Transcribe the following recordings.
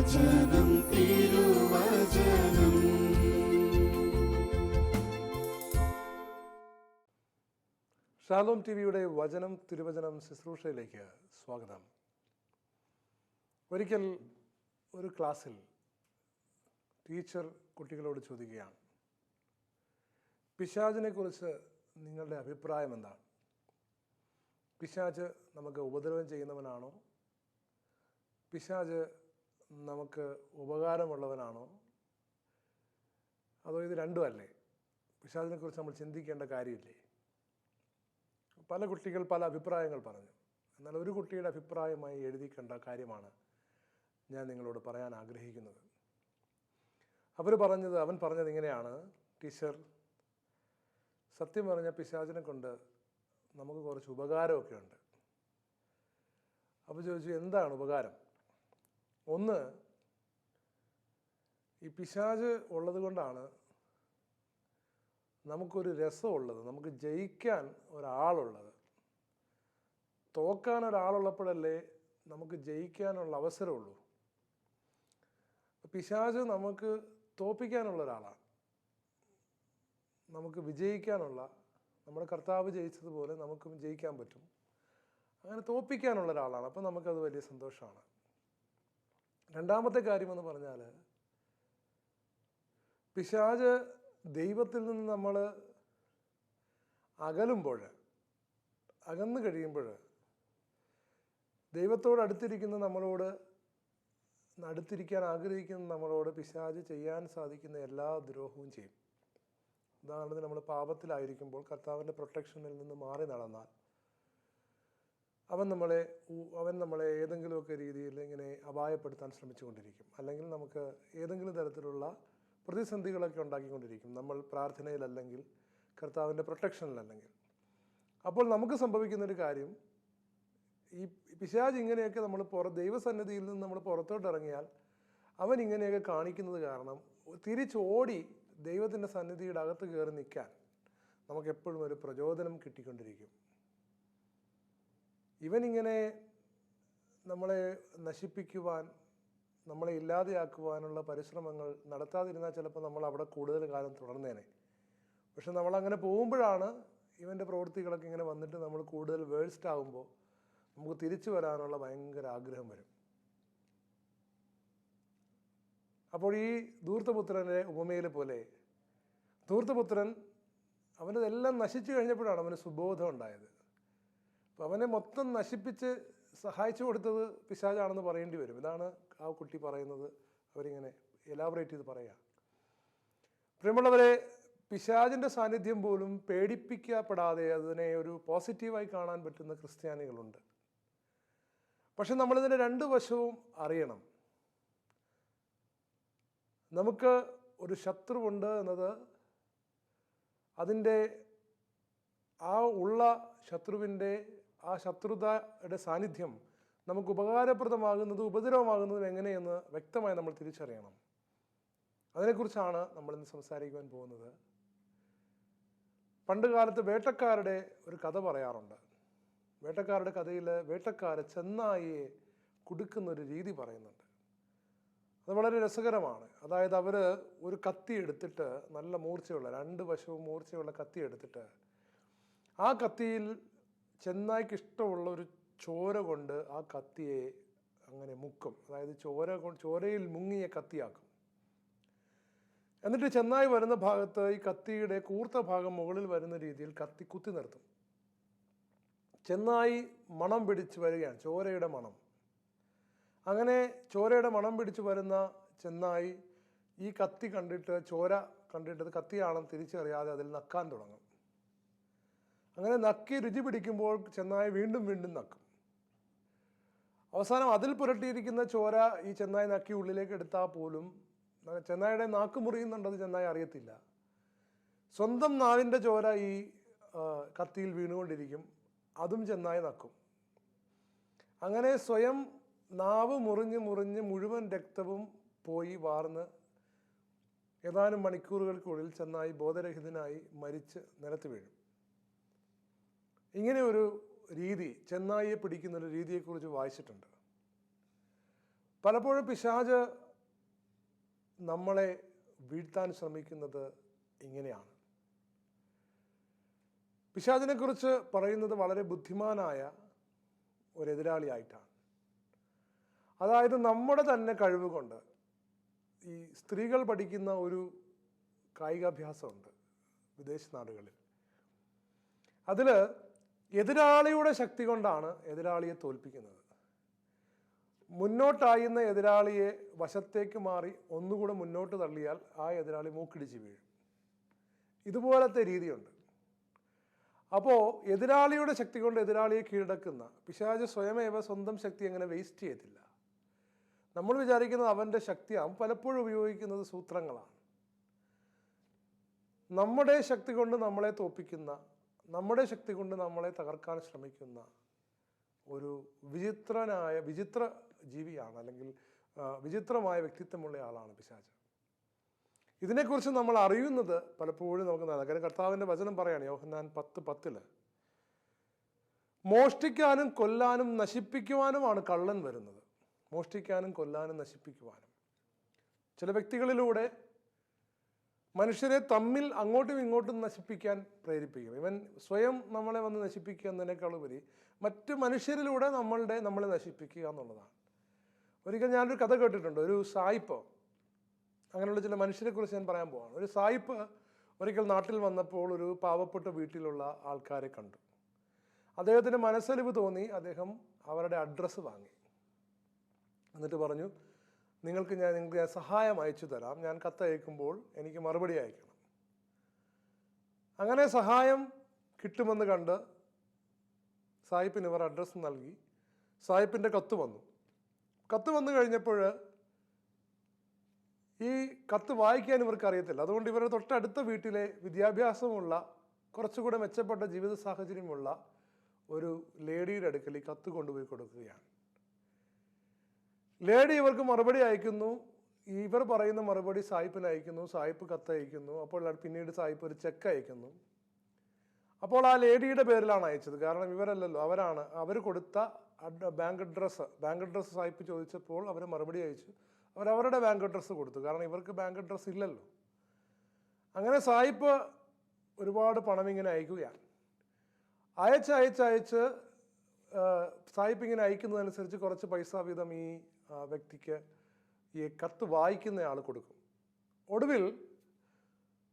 തിരുവചനം. Shalom T വിയുടെ വചനം തിരുവചനം ശുശ്രൂഷയിലേക്ക് സ്വാഗതം. ഒരിക്കൽ ഒരു ക്ലാസ്സിൽ ടീച്ചർ കുട്ടികളോട് ചോദിക്കുകയാണ് പിശാചിനെക്കുറിച്ച് നിങ്ങളുടെ അഭിപ്രായം എന്താണ്? പിശാച് നമുക്ക് ഉപദ്രവം ചെയ്യുന്നവനാണോ? പിശാച് നമുക്ക് ഉപകാരമുള്ളവനാണോ? അതോ ഇത് രണ്ടും അല്ലേ പിശാചിനെക്കുറിച്ച് നമ്മൾ ചിന്തിക്കേണ്ട കാര്യമില്ലേ? പല കുട്ടികൾ പല അഭിപ്രായങ്ങൾ പറഞ്ഞു. എന്നാൽ ഒരു കുട്ടിയുടെ അഭിപ്രായമായി എഴുതിക്കേണ്ട കണ്ട കാര്യമാണ് ഞാൻ നിങ്ങളോട് പറയാൻ ആഗ്രഹിക്കുന്നത്. അവർ പറഞ്ഞത് അവൻ പറഞ്ഞത് ഇങ്ങനെയാണ്. ടീച്ചർ സത്യം പറഞ്ഞ പിശാചിനെ കൊണ്ട് നമുക്ക് കുറച്ച് ഉപകാരമൊക്കെ ഉണ്ട്. അപ്പോൾ ചോദിച്ചു എന്താണ് ഉപകാരം? ഒന്ന് ഈ പിശാജ് ഉള്ളത് കൊണ്ടാണ് നമുക്കൊരു രസമുള്ളത് നമുക്ക് ജയിക്കാൻ ഒരാളുള്ളത്. തോക്കാൻ ഒരാളുള്ളപ്പോഴല്ലേ നമുക്ക് ജയിക്കാനുള്ള അവസരമുള്ളൂ. പിശാജ് നമുക്ക് തോപ്പിക്കാനുള്ള ഒരാളാണ്. നമുക്ക് വിജയിക്കാനുള്ള നമ്മുടെ കർത്താവ് ജയിച്ചതുപോലെ നമുക്കും ജയിക്കാൻ പറ്റും. അങ്ങനെ തോപ്പിക്കാനുള്ള ഒരാളാണ്. അപ്പം നമുക്കത് വലിയ സന്തോഷമാണ്. രണ്ടാമത്തെ കാര്യമെന്ന് പറഞ്ഞാൽ പിശാജ് ദൈവത്തിൽ നിന്ന് നമ്മൾ അകലുമ്പോൾ അകന്നു കഴിയുമ്പോൾ ദൈവത്തോട് അടുത്തിരിക്കുന്ന നമ്മളോട് അടുത്തിരിക്കാൻ ആഗ്രഹിക്കുന്ന നമ്മളോട് പിശാജ് ചെയ്യാൻ സാധിക്കുന്ന എല്ലാ ദ്രോഹവും ചെയ്യും. ഉദാഹരണത്തിന് നമ്മൾ പാപത്തിലായിരിക്കുമ്പോൾ കർത്താവിന്റെ പ്രൊട്ടക്ഷനിൽ നിന്ന് മാറി നടന്നാൽ അവൻ നമ്മളെ അവൻ നമ്മളെ ഏതെങ്കിലുമൊക്കെ രീതിയിൽ ഇങ്ങനെ അപായപ്പെടുത്താൻ ശ്രമിച്ചുകൊണ്ടിരിക്കും. അല്ലെങ്കിൽ നമുക്ക് ഏതെങ്കിലും തരത്തിലുള്ള പ്രതിസന്ധികളൊക്കെ ഉണ്ടാക്കിക്കൊണ്ടിരിക്കും. നമ്മൾ പ്രാർത്ഥനയിലല്ലെങ്കിൽ കർത്താവിന്റെ പ്രൊട്ടക്ഷനിലല്ലെങ്കിൽ. അപ്പോൾ നമുക്ക് സംഭവിക്കുന്നൊരു കാര്യം ഈ പിശാജ് ഇങ്ങനെയൊക്കെ നമ്മൾ പുറ ദൈവസന്നിധിയിൽ നിന്ന് നമ്മൾ പുറത്തോട്ട് ഇറങ്ങിയാൽ അവൻ ഇങ്ങനെയൊക്കെ കാണിക്കുന്നത് കാരണം തിരിച്ചോടി ദൈവത്തിന്റെ സന്നിധിയുടെ അകത്ത് കയറി നിൽക്കാൻ നമുക്ക് എപ്പോഴും ഒരു പ്രചോദനം കിട്ടിക്കൊണ്ടിരിക്കും. ഇവൻ ഇങ്ങനെ നമ്മളെ നശിപ്പിക്കുവാൻ നമ്മളെ ഇല്ലാതെയാക്കുവാനുള്ള പരിശ്രമങ്ങൾ നടത്താതിരുന്നാൽ ചിലപ്പോൾ നമ്മൾ അവിടെ കൂടുതൽ കാലം തുടർന്നേനെ. പക്ഷെ നമ്മളങ്ങനെ പോകുമ്പോഴാണ് ഇവന്റെ പ്രവൃത്തികളൊക്കെ ഇങ്ങനെ വന്നിട്ട് നമ്മൾ കൂടുതൽ വേഴ്സ്റ്റ് ആകുമ്പോൾ നമുക്ക് തിരിച്ചു വരാനുള്ള ഭയങ്കര ആഗ്രഹം വരും. അപ്പോൾ ഈ ധൂർത്തപുത്രന്റെ ഉപമയിലെ പോലെ ധൂർത്തപുത്രൻ അവനതെല്ലാം നശിച്ചു കഴിഞ്ഞപ്പോഴാണ് അവന് സുബോധം ഉണ്ടായത്. അപ്പോൾ അവനെ മൊത്തം നശിപ്പിച്ച് സഹായിച്ചു കൊടുത്തത് പിശാചാണെന്ന് പറയേണ്ടി വരും. ഇതാണ് ആ കുട്ടി പറയുന്നത്. അവരിങ്ങനെ എലാബറേറ്റ് ചെയ്ത് പറയുക പ്രിയമുള്ളവരെ പിശാചിന്റെ സാന്നിധ്യം പോലും പേടിപ്പിക്കപ്പെടാതെ അതിനെ ഒരു പോസിറ്റീവായി കാണാൻ പറ്റുന്ന ക്രിസ്ത്യാനികളുണ്ട്. പക്ഷെ നമ്മളിതിന്റെ രണ്ട് വശവും അറിയണം. നമുക്ക് ഒരു ശത്രുവുണ്ട് എന്നത് അതിന്റെ ആ ഉള്ള ശത്രുവിന്റെ ആ ശത്രുതയുടെ സാന്നിധ്യം നമുക്ക് ഉപകാരപ്രദമാകുന്നതും ഉപദ്രവമാകുന്നതും എങ്ങനെയെന്ന് വ്യക്തമായി നമ്മൾ തിരിച്ചറിയണം. അതിനെക്കുറിച്ചാണ് നമ്മൾ ഇന്ന് സംസാരിക്കുവാൻ പോകുന്നത്. പണ്ട് കാലത്ത് വേട്ടക്കാരുടെ ഒരു കഥ പറയാറുണ്ട്. വേട്ടക്കാരുടെ കഥയിൽ വേട്ടക്കാര് ചെന്നായിയെ കുടുക്കുന്ന ഒരു രീതി പറയുന്നുണ്ട്. അത് വളരെ രസകരമാണ്. അതായത് അവർ ഒരു കത്തി എടുത്തിട്ട് നല്ല മൂർച്ചയുള്ള രണ്ട് വശവും മൂർച്ചയുള്ള കത്തി എടുത്തിട്ട് ആ കത്തിയിൽ ചെന്നായ്ക്ക് ഇഷ്ടമുള്ള ഒരു ചോര കൊണ്ട് ആ കത്തിയെ അങ്ങനെ മുക്കും. അതായത് ചോര ചോരയിൽ മുങ്ങിയ കത്തിയാക്കും. എന്നിട്ട് ചെന്നായി വരുന്ന ഭാഗത്ത് ഈ കത്തിയുടെ കൂർത്ത ഭാഗം മുകളിൽ വരുന്ന രീതിയിൽ കത്തി കുത്തി നിർത്തും. ചെന്നായി മണം പിടിച്ച് വരികയാണ് ചോരയുടെ മണം. അങ്ങനെ ചോരയുടെ മണം പിടിച്ച് വരുന്ന ചെന്നായി ഈ കത്തി കണ്ടിട്ട് ചോര കണ്ടിട്ട് കത്തിയാണെന്ന് തിരിച്ചറിയാതെ അതിൽ നക്കാൻ തുടങ്ങും. അങ്ങനെ നക്കി രുചി പിടിക്കുമ്പോൾ ചെന്നായ വീണ്ടും വീണ്ടും നക്കും. അവസാനം അതിൽ പുരട്ടിയിരിക്കുന്ന ചോര ഈ ചെന്നായ നക്കി ഉള്ളിലേക്ക് എടുത്താൽ പോലും ചെന്നായുടെ നാക്ക് മുറിയുന്നുണ്ടത് ചെന്നായി അറിയത്തില്ല. സ്വന്തം നാവിന്റെ ചോര ഈ കത്തിയിൽ വീണുകൊണ്ടിരിക്കും. അതും ചെന്നായി നക്കും. അങ്ങനെ സ്വയം നാവ് മുറിഞ്ഞ് മുറിഞ്ഞ് മുഴുവൻ രക്തവും പോയി വാർന്ന് ഏതാനും മണിക്കൂറുകൾക്കുള്ളിൽ ചെന്നായി ബോധരഹിതനായി മരിച്ച് നിലത്ത് വീഴും. ഇങ്ങനെ ഒരു രീതി ചെന്നായിയെ പിടിക്കുന്ന ഒരു രീതിയെക്കുറിച്ച് വായിച്ചിട്ടുണ്ട്. പലപ്പോഴും പിശാജ് നമ്മളെ വീഴ്ത്താൻ ശ്രമിക്കുന്നത് ഇങ്ങനെയാണ്. പിശാജിനെക്കുറിച്ച് പറയുന്നത് വളരെ ബുദ്ധിമാനായ ഒരു എതിരാളിയായിട്ടാണ് അതായത് നമ്മുടെ തന്നെ കഴിവ് കൊണ്ട് ഈ സ്ത്രീകൾ പഠിക്കുന്ന ഒരു കായികാഭ്യാസമുണ്ട് വിദേശ നാടുകളിൽ. അതിൽ എതിരാളിയുടെ ശക്തി കൊണ്ടാണ് എതിരാളിയെ തോൽപ്പിക്കുന്നത്. മുന്നോട്ടായുന്ന എതിരാളിയെ വശത്തേക്ക് മാറി ഒന്നുകൂടെ മുന്നോട്ട് തള്ളിയാൽ ആ എതിരാളി മൂക്കിടിച്ച് വീഴും. ഇതുപോലത്തെ രീതിയുണ്ട്. അപ്പോൾ എതിരാളിയുടെ ശക്തി കൊണ്ട് എതിരാളിയെ കീഴടക്കുന്ന പിശാജ് സ്വയമേവ സ്വന്തം ശക്തി അങ്ങനെ വേസ്റ്റ് ചെയ്യത്തില്ല? നമ്മൾ വിചാരിക്കുന്നത് അവന്റെ ശക്തി അവൻ പലപ്പോഴും ഉപയോഗിക്കുന്നത് സൂത്രങ്ങളാണ്. നമ്മുടെ ശക്തി കൊണ്ട് നമ്മളെ തോപ്പിക്കുന്ന നമ്മുടെ ശക്തി കൊണ്ട് നമ്മളെ തകർക്കാൻ ശ്രമിക്കുന്ന ഒരു വിചിത്രനായ വിചിത്ര ജീവിയാണ് അല്ലെങ്കിൽ വിചിത്രമായ വ്യക്തിത്വമുള്ള ആളാണ് പിശാച്. ഇതിനെക്കുറിച്ച് നമ്മൾ അറിയുന്നത് പലപ്പോഴും നമുക്ക് കാര്യം കർത്താവിന്റെ വചനം പറയാണ് യോഹന്നാൻ പത്ത് പത്തിൽ. മോഷ്ടിക്കാനും കൊല്ലാനും നശിപ്പിക്കുവാനുമാണ് കള്ളൻ വരുന്നത്. മോഷ്ടിക്കാനും കൊല്ലാനും നശിപ്പിക്കുവാനും. ചില വ്യക്തികളിലൂടെ മനുഷ്യരെ തമ്മിൽ അങ്ങോട്ടും ഇങ്ങോട്ടും നശിപ്പിക്കാൻ പ്രേരിപ്പിക്കും ഇവൻ സ്വയം നമ്മളെ വന്ന് നശിപ്പിക്കുക എന്നതിനേക്കാൾ വലിയ മറ്റു മനുഷ്യരിലൂടെ നമ്മളുടെ നമ്മളെ നശിപ്പിക്കുക എന്നുള്ളതാണ്. ഒരിക്കൽ ഞാനൊരു കഥ കേട്ടിട്ടുണ്ട്. ഒരു സായിപ്പ് അങ്ങനെയുള്ള ചില മനുഷ്യരെക്കുറിച്ച് ഞാൻ പറയാൻ പോവാണ്. ഒരു സായിപ്പ് ഒരിക്കൽ നാട്ടിൽ വന്നപ്പോൾ ഒരു പാവപ്പെട്ട വീട്ടിലുള്ള ആൾക്കാരെ കണ്ടു. അദ്ദേഹത്തിന് മനസ്സലിവ് തോന്നി. അദ്ദേഹം അവരുടെ അഡ്രസ്സ് വാങ്ങി. എന്നിട്ട് പറഞ്ഞു നിങ്ങൾക്ക് ഞാൻ നിങ്ങൾക്ക് ഞാൻ സഹായം അയച്ചു തരാം. ഞാൻ കത്ത് അയക്കുമ്പോൾ എനിക്ക് മറുപടി അയക്കണം. അങ്ങനെ സഹായം കിട്ടുമെന്ന് കണ്ട് സായിപ്പിന് ഇവർ അഡ്രസ്സ് നൽകി. സായിപ്പിന്റെ കത്ത് വന്നു. കത്ത് വന്നു കഴിഞ്ഞപ്പോൾ ഈ കത്ത് വായിക്കാൻ ഇവർക്ക് അറിയത്തില്ല. അതുകൊണ്ട് ഇവരുടെ തൊട്ടടുത്ത വീട്ടിലെ വിദ്യാഭ്യാസമുള്ള കുറച്ചുകൂടെ മെച്ചപ്പെട്ട ജീവിത സാഹചര്യമുള്ള ഒരു ലേഡിയുടെ അടുക്കൽ ഈ കത്ത് കൊണ്ടുപോയി കൊടുക്കുകയാണ്. ലേഡി ഇവർക്ക് മറുപടി അയക്കുന്നു. ഇവർ പറയുന്ന മറുപടി സായിപ്പിന് അയക്കുന്നു. സായിപ്പ് കത്ത് അയക്കുന്നു അപ്പോൾ പിന്നീട് സായിപ്പ് ഒരു ചെക്ക് അയക്കുന്നു. അപ്പോൾ ആ ലേഡിയുടെ പേരിലാണ് അയച്ചത്. കാരണം ഇവരല്ലല്ലോ അവരാണ്. അവർ കൊടുത്ത ബാങ്ക് അഡ്രസ്സ് ബാങ്ക് അഡ്രസ്സ് സായിപ്പ് ചോദിച്ചപ്പോൾ അവർ മറുപടി അയച്ചു. അവരവരുടെ ബാങ്ക് അഡ്രസ്സ് കൊടുത്തു. കാരണം ഇവർക്ക് ബാങ്ക് അഡ്രസ്സ് ഇല്ലല്ലോ. അങ്ങനെ സായിപ്പ് ഒരുപാട് പണം ഇങ്ങനെ അയക്കുകയാണ്. അയച്ച് അയച്ച് അയച്ച് സായിപ്പ് ഇങ്ങനെ അയക്കുന്നതനുസരിച്ച് കുറച്ച് പൈസ വീതം ഈ വ്യക്തിക്ക് ഈ കത്ത് വായിക്കുന്നയാൾ കൊടുക്കും. ഒടുവിൽ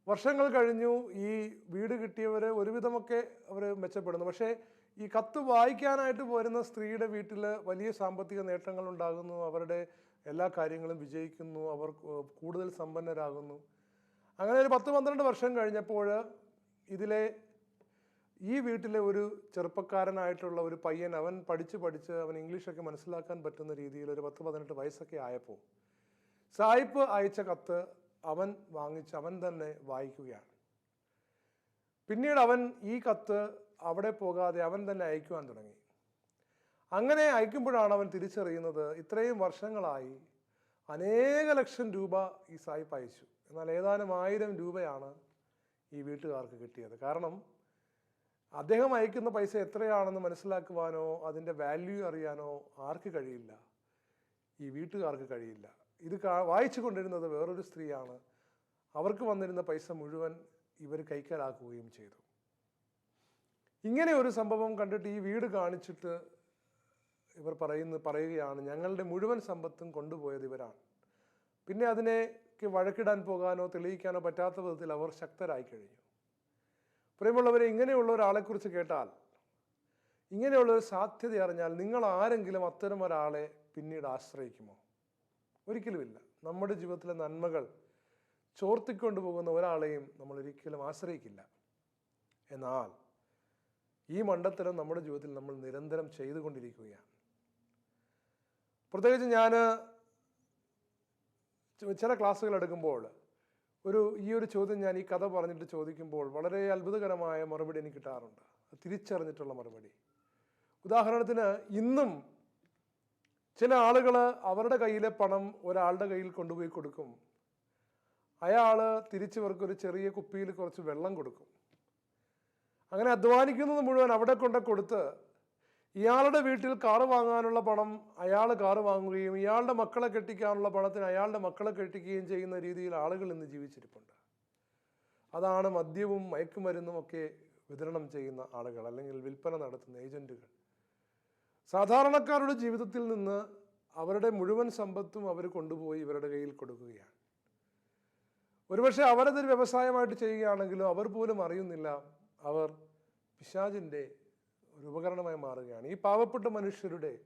വർഷങ്ങൾ കഴിഞ്ഞു ഈ വീട് കിട്ടിയവർ ഒരുവിധമൊക്കെ അവർ മെച്ചപ്പെടുന്നു. പക്ഷേ ഈ കത്ത് വായിക്കാനായിട്ട് പോരുന്ന സ്ത്രീയുടെ വീട്ടിൽ വലിയ സാമ്പത്തിക നേട്ടങ്ങൾ ഉണ്ടാകുന്നു. അവരുടെ എല്ലാ കാര്യങ്ങളും വിജയിക്കുന്നു. അവർ കൂടുതൽ സമ്പന്നരാകുന്നു. അങ്ങനെ ഒരു പത്ത് പന്ത്രണ്ട് വർഷം കഴിഞ്ഞപ്പോൾ ഇതിലെ ഈ വീട്ടിലെ ഒരു ചെറുപ്പക്കാരനായിട്ടുള്ള ഒരു പയ്യൻ അവൻ പഠിച്ച് പഠിച്ച് അവൻ ഇംഗ്ലീഷൊക്കെ മനസ്സിലാക്കാൻ പറ്റുന്ന രീതിയിൽ ഒരു പത്ത് പതിനെട്ട് വയസ്സൊക്കെ ആയപ്പോൾ സായിപ്പ് അയച്ച കത്ത് അവൻ വാങ്ങിച്ച് അവൻ തന്നെ വായിക്കുകയാണ്. പിന്നീട് അവൻ ഈ കത്ത് അവിടെ പോകാതെ അവൻ തന്നെ അയക്കുവാൻ തുടങ്ങി. അങ്ങനെ അയക്കുമ്പോഴാണ് അവൻ തിരിച്ചറിയുന്നത് ഇത്രയും വർഷങ്ങളായി അനേക ലക്ഷം രൂപ ഈ സായിപ്പ് അയച്ചു. എന്നാൽ ഏതാനും ആയിരം രൂപയാണ് ഈ വീട്ടുകാർക്ക് കിട്ടിയത്. കാരണം അദ്ദേഹം അയക്കുന്ന പൈസ എത്രയാണെന്ന് മനസ്സിലാക്കുവാനോ അതിന്റെ വാല്യൂ അറിയാനോ ആർക്ക് കഴിയില്ല. ഈ വീട്ടുകാർക്ക് കഴിയില്ല. ഇത് വായിച്ചു കൊണ്ടിരുന്നത് വേറൊരു സ്ത്രീയാണ്. അവർക്ക് വന്നിരുന്ന പൈസ മുഴുവൻ ഇവർ കൈക്കലാക്കുകയും ചെയ്തു. ഇങ്ങനെ ഒരു സംഭവം കണ്ടിട്ട് ഈ വീട് കാണിച്ചിട്ട് ഇവർ പറയുന്ന പറയുകയാണ് ഞങ്ങളുടെ മുഴുവൻ സമ്പത്തും കൊണ്ടുപോയത് ഇവരാണ്. പിന്നെ അതിനെ വഴക്കിടാൻ പോകാനോ തെളിയിക്കാനോ പറ്റാത്ത വിധത്തിൽ അവർ ശക്തരായി കഴിഞ്ഞു. പ്രിയമുള്ളവരെ ഇങ്ങനെയുള്ള ഒരാളെക്കുറിച്ച് കേട്ടാൽ ഇങ്ങനെയുള്ള ഒരു സാധ്യത അറിഞ്ഞാൽ നിങ്ങൾ ആരെങ്കിലും അത്തരം ഒരാളെ പിന്നീട് ആശ്രയിക്കുമോ? ഒരിക്കലുമില്ല. നമ്മുടെ ജീവിതത്തിലെ നന്മകൾ ചോർത്തിക്കൊണ്ടു പോകുന്ന ഒരാളെയും നമ്മൾ ഒരിക്കലും ആശ്രയിക്കില്ല. എന്നാൽ ഈ മണ്ടത്തരം നമ്മുടെ ജീവിതത്തിൽ നമ്മൾ നിരന്തരം ചെയ്തുകൊണ്ടിരിക്കുകയാണ്. പ്രത്യേകിച്ച് ഞാൻ ചില ക്ലാസ്സുകൾ എടുക്കുമ്പോൾ ഒരു ഈ ഒരു ചോദ്യം ഞാൻ ഈ കഥ പറഞ്ഞിട്ട് ചോദിക്കുമ്പോൾ വളരെ അത്ഭുതകരമായ മറുപടി എനിക്ക് കിട്ടാറുണ്ട്. തിരിച്ചറിഞ്ഞിട്ടുള്ള മറുപടി. ഉദാഹരണത്തിന് ഇന്നും ചില ആളുകൾ അവരുടെ കയ്യിലെ പണം ഒരാളുടെ കയ്യിൽ കൊണ്ടുപോയി കൊടുക്കും. അയാൾ തിരിച്ചവർക്കൊരു ചെറിയ കുപ്പിയിൽ കുറച്ച് വെള്ളം കൊടുക്കും. അങ്ങനെ അധ്വാനിക്കുന്നത് മുഴുവൻ അവിടെ കൊണ്ട് കൊടുത്ത് ഇയാളുടെ വീട്ടിൽ കാറ് വാങ്ങാനുള്ള പണം അയാൾ കാറ് വാങ്ങുകയും ഇയാളുടെ മക്കളെ കെട്ടിക്കാനുള്ള പണത്തിന് അയാളുടെ മക്കളെ കെട്ടിക്കുകയും ചെയ്യുന്ന രീതിയിൽ ആളുകൾ ഇന്ന് ജീവിച്ചിരിപ്പുണ്ട്. അതാണ് മദ്യവും മയക്കുമരുന്നും ഒക്കെ വിതരണം ചെയ്യുന്ന ആളുകൾ അല്ലെങ്കിൽ വിൽപ്പന നടത്തുന്ന ഏജന്റുകൾ. സാധാരണക്കാരുടെ ജീവിതത്തിൽ നിന്ന് അവരുടെ മുഴുവൻ സമ്പത്തും അവർ കൊണ്ടുപോയി ഇവരുടെ കയ്യിൽ കൊടുക്കുകയാണ്. ഒരുപക്ഷെ അവരതൊരു വ്യവസായമായിട്ട് ചെയ്യുകയാണെങ്കിലും അവർ പോലും അറിയുന്നില്ല അവർ പിശാചിന്റെ ഒരു ഉപകരണമായി മാറുകയാണ്. ഈ പാവപ്പെട്ട മനുഷ്യരുടെ